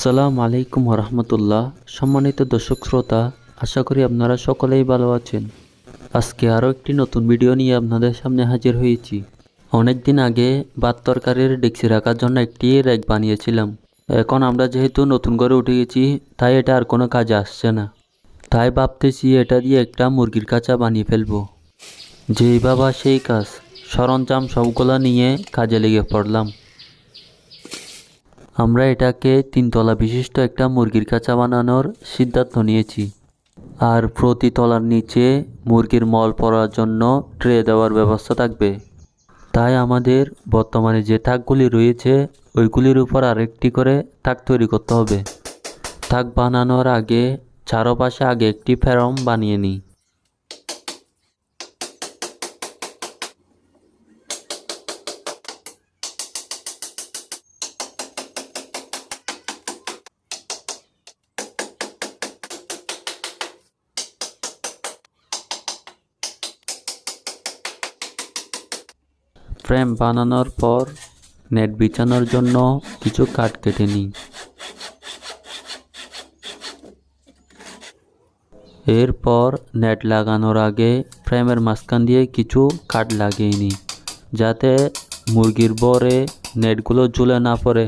আসসালামু আলাইকুম রহমতুল্লাহ সম্মানিত দর্শক শ্রোতা, আশা করি আপনারা সকলেই ভালো আছেন। আজকে আরও একটি নতুন ভিডিও নিয়ে আপনাদের সামনে হাজির হয়েছি। অনেক দিন আগে ভাত তরকারির ডেক্সি রাখার জন্য একটি র্যাক বানিয়েছিলাম। এখন আমরা যেহেতু নতুন করে উঠে গেছি তাই এটা আর কোনো কাজে আসছে না। তাই ভাবতেছি এটা দিয়ে একটা মুরগির কাঁচা বানিয়ে ফেলব। যেই বাবা সেই কাজ, সরঞ্জাম সবগুলো নিয়ে কাজে লেগে পড়লাম। আমরা এটাকে তিনতলা বিশিষ্ট একটা মুরগির কাঁচা বানানোর সিদ্ধান্ত নিয়েছি। আর প্রতি তলার নিচে মুরগির মল পড়ার জন্য ট্রে দেওয়ার ব্যবস্থা থাকবে। তাই আমাদের বর্তমানে যে থাকগুলি রয়েছে, ওইগুলির উপর আরেকটি করে থাক তৈরি করতে হবে। থাক বানানোর আগে, চারপাশে আগে একটি ফেরম বানিয়ে নিই। ফ্রেম বানানোর পর নেট বিছানোর জন্য কিছু কাঠ কেটে নিই। এরপর নেট লাগানোর আগে ফ্রেমের মাঝখান দিয়ে কিছু কাঠ লাগিয়ে নিই, যাতে মুরগির বরে নেটগুলো ঝুলে না পড়ে।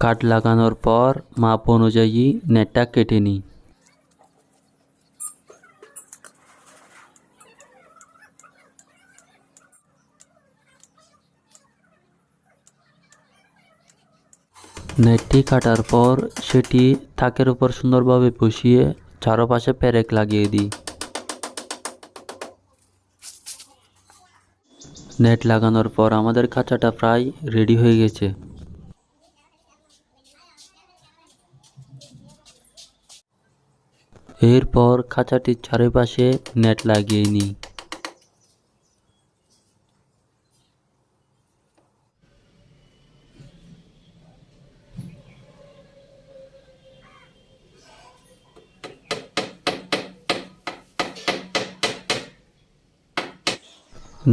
কাঠ লাগানোর পর মাপ অনুযায়ী নেটটা কেটে নিই। নেটটি কাটার পর সেটি থাকের উপর সুন্দরভাবে বসিয়ে চারপাশে পেরেক লাগিয়ে দিই। নেট লাগানোর পর আমাদের খাঁচাটা প্রায় রেডি হয়ে গেছে। এরপর খাঁচাটির চারিপাশে নেট লাগিয়ে নিই।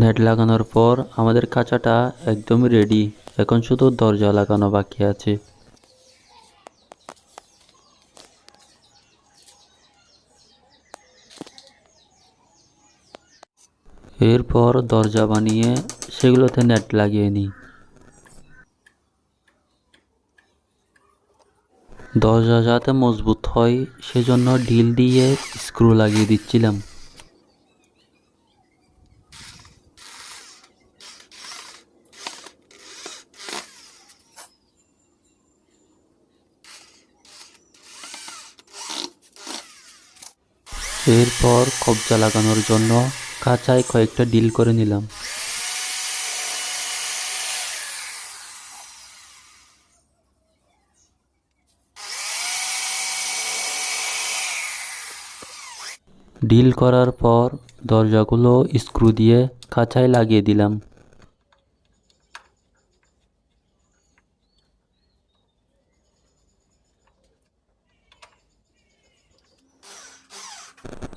নেট লাগানোর পর আমাদের কাঁচাটা একদমই রেডি এখন শুধু দরজা লাগানো বাকি আছে। এরপর দরজা বানিয়ে সেগুলোতে নেট লাগিয়ে নিই। দরজা যাতে মজবুত হয়, সেজন্য ঢিল দিয়ে স্ক্রু লাগিয়ে দিচ্ছিলাম। এরপর কবজা লাগানোর জন্য কাঁচায় কয়েকটা ডিল করে নিলাম। ডিল করার পর দরজাগুলো স্ক্রু দিয়ে কাঁচায় লাগিয়ে দিলাম।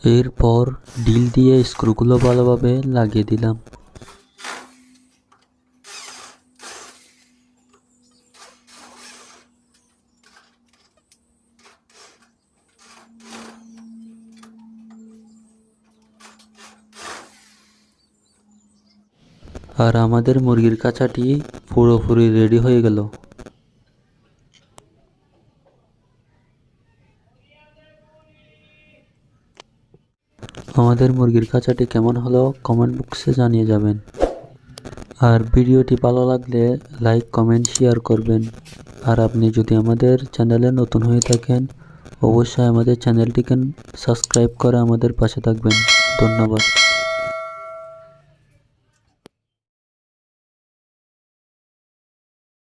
এরপর ডিল দিয়ে স্ক্রুগুলো ভালোভাবে লাগিয়ে দিলাম। আর আমাদের মুরগির কাঁচাটি পুরোপুরি রেডি হয়ে গেল। আমাদের মুরগির খাঁচাটি কেমন হলো কমেন্ট বক্সে জানিয়ে যাবেন। আর ভিডিওটি ভালো লাগলে লাইক, কমেন্ট, শেয়ার করবেন। আর আপনি যদি আমাদের চ্যানেলে নতুন হয়ে থাকেন, অবশ্যই আমাদের চ্যানেলটিকে সাবস্ক্রাইব করে আমাদের পাশে থাকবেন। ধন্যবাদ।